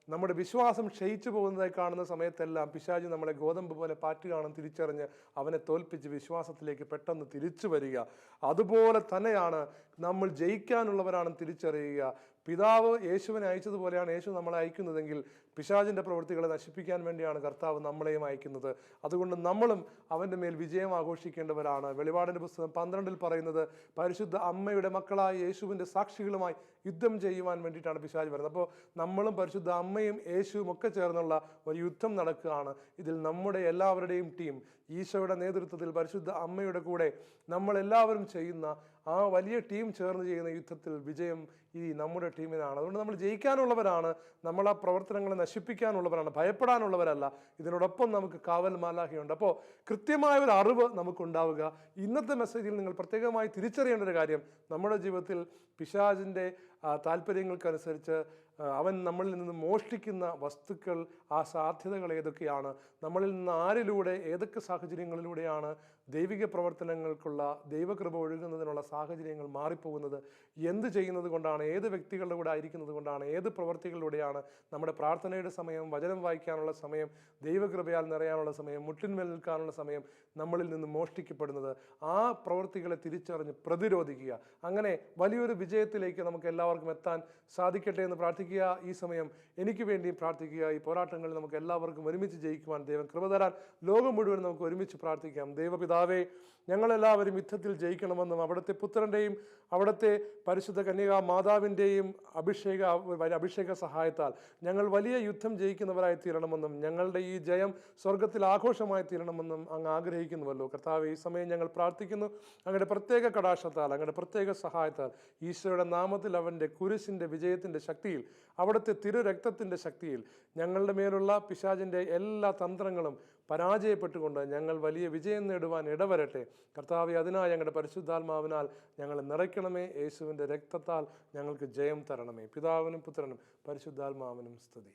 നമ്മുടെ വിശ്വാസം ക്ഷയിച്ചു പോകുന്നതായി കാണുന്ന സമയത്തെല്ലാം പിശാജ് നമ്മളെ ഗോതമ്പ് പോലെ പാറ്റുകാണെന്ന് തിരിച്ചറിഞ്ഞ് അവനെ തോൽപ്പിച്ച് വിശ്വാസത്തിലേക്ക് പെട്ടെന്ന് തിരിച്ചു വരിക. അതുപോലെ തന്നെയാണ് നമ്മൾ ജയിക്കാനുള്ളവരാണെന്ന് തിരിച്ചറിയുക. പിതാവ് യേശുവിനെ അയച്ചതുപോലെയാണ് യേശു നമ്മളെ അയക്കുന്നതെങ്കിൽ പിശാചിന്റെ പ്രവൃത്തികളെ നശിപ്പിക്കാൻ വേണ്ടിയാണ് കർത്താവ് നമ്മളെയും അയക്കുന്നത്. അതുകൊണ്ട് നമ്മളും അവന്റെ മേൽ വിജയം ആഘോഷിക്കേണ്ടവരാണ്. വെളിപാടിന്റെ പുസ്തകം പന്ത്രണ്ടിൽ പറയുന്നത് പരിശുദ്ധ അമ്മയുടെ മക്കളായ യേശുവിന്റെ സാക്ഷികളുമായി യുദ്ധം ചെയ്യുവാൻ വേണ്ടിയിട്ടാണ് പിശാജ് വരുന്നത് അപ്പോൾ നമ്മളും പരിശുദ്ധ അമ്മയും യേശുവും ഒക്കെ ചേർന്നുള്ള ഒരു യുദ്ധം നടക്കുകയാണ്. ഇതിൽ നമ്മുടെ എല്ലാവരുടെയും ടീം ഈശോയുടെ നേതൃത്വത്തിൽ പരിശുദ്ധ അമ്മയുടെ കൂടെ നമ്മളെല്ലാവരും ചെയ്യുന്ന ആ വലിയ ടീം ചേർന്ന് ചെയ്യുന്ന യുദ്ധത്തിൽ വിജയം ഈ നമ്മുടെ ടീമിനാണ്. അതുകൊണ്ട് നമ്മൾ ജയിക്കാനുള്ളവരാണ്. നമ്മൾ ആ പ്രവർത്തനങ്ങളെ നശിപ്പിക്കാനുള്ളവരാണ് ഭയപ്പെടാനുള്ളവരല്ല. ഇതിനോടൊപ്പം നമുക്ക് കാവൽ മാലാഹിയുണ്ട് അപ്പോൾ കൃത്യമായ ഒരു അറിവ് നമുക്കുണ്ടാവുക. ഇന്നത്തെ മെസ്സേജിൽ നിങ്ങൾ പ്രത്യേകമായി തിരിച്ചറിയേണ്ട ഒരു കാര്യം നമ്മുടെ ജീവിതത്തിൽ പിശാജിന്റെ താല്പര്യങ്ങൾക്കനുസരിച്ച് അവൻ നമ്മളിൽ നിന്ന് മോഷ്ടിക്കുന്ന വസ്തുക്കൾ ആ സാധ്യതകൾ ഏതൊക്കെയാണ്? നമ്മളിൽ നിന്ന് ആരിലൂടെ ഏതൊക്കെ സാഹചര്യങ്ങളിലൂടെയാണ് ദൈവിക പ്രവർത്തനങ്ങൾക്കുള്ള ദൈവകൃപ ഒഴുകുന്നതിനുള്ള സാഹചര്യങ്ങൾ മാറിപ്പോകുന്നത് എന്ത് ചെയ്യുന്നത് കൊണ്ടാണ് ഏത് വ്യക്തികളുടെ കൂടെ ആയിരിക്കുന്നത് കൊണ്ടാണ് ഏത് പ്രവർത്തികളിലൂടെയാണ് നമ്മുടെ പ്രാർത്ഥനയുടെ സമയം വചനം വായിക്കാനുള്ള സമയം ദൈവകൃപയാൽ നിറയാനുള്ള സമയം മുട്ടിന്മേൽ നിൽക്കാനുള്ള സമയം നമ്മളിൽ നിന്ന് മോഷ്ടിക്കപ്പെടുന്നത് ആ പ്രവൃത്തികളെ തിരിച്ചറിഞ്ഞ് പ്രതിരോധിക്കുക. അങ്ങനെ വലിയൊരു വിജയത്തിലേക്ക് നമുക്ക് എല്ലാവർക്കും എത്താൻ സാധിക്കട്ടെ എന്ന് പ്രാർത്ഥിക്കുക. ഈ സമയം എനിക്ക് വേണ്ടിയും പ്രാർത്ഥിക്കുക. ഈ പോരാട്ടങ്ങളിൽ നമുക്ക് എല്ലാവർക്കും ഒരുമിച്ച് ജയിക്കുവാൻ ദൈവം കൃപ തരാൻ ലോകം മുഴുവൻ നമുക്ക് ഒരുമിച്ച് പ്രാർത്ഥിക്കാം. ദൈവപിതാവേ ഞങ്ങളെല്ലാവരും യുദ്ധത്തിൽ ജയിക്കണമെന്നും അവിടുത്തെ പുത്രന്റെയും അവിടുത്തെ പരിശുദ്ധ കന്യക മാതാവിന്റെയും അഭിഷേക അഭിഷേക സഹായത്താൽ ഞങ്ങൾ വലിയ യുദ്ധം ജയിക്കുന്നവരായി തീരണമെന്നും ഞങ്ങളുടെ ഈ ജയം സ്വർഗത്തിൽ ആഘോഷമായി തീരണമെന്നും അങ്ങ് ആഗ്രഹിക്കുന്നുവല്ലോ. കർത്താവ് ഈ സമയം ഞങ്ങൾ പ്രാർത്ഥിക്കുന്നു. അങ്ങയുടെ പ്രത്യേക കടാക്ഷത്താൽ അങ്ങയുടെ പ്രത്യേക സഹായത്താൽ ഈശോയുടെ നാമത്തിൽ അവന്റെ കുരിശിന്റെ വിജയത്തിന്റെ ശക്തിയിൽ അവിടുത്തെ തിരു രക്തത്തിന്റെ ശക്തിയിൽ ഞങ്ങളുടെ മേലുള്ള പിശാചിന്റെ എല്ലാ തന്ത്രങ്ങളും പരാജയപ്പെട്ടുകൊണ്ട് ഞങ്ങൾ വലിയ വിജയം നേടുവാൻ ഇടവരട്ടെ. കർത്താവെ അതിനായി ഞങ്ങളുടെ പരിശുദ്ധാത്മാവിനാൽ ഞങ്ങൾ നിറയ്ക്കണമേ. യേശുവിന്റെ രക്തത്താൽ ഞങ്ങൾക്ക് ജയം തരണമേ. പിതാവിനും പുത്രനും പരിശുദ്ധാത്മാവിനും സ്തുതി.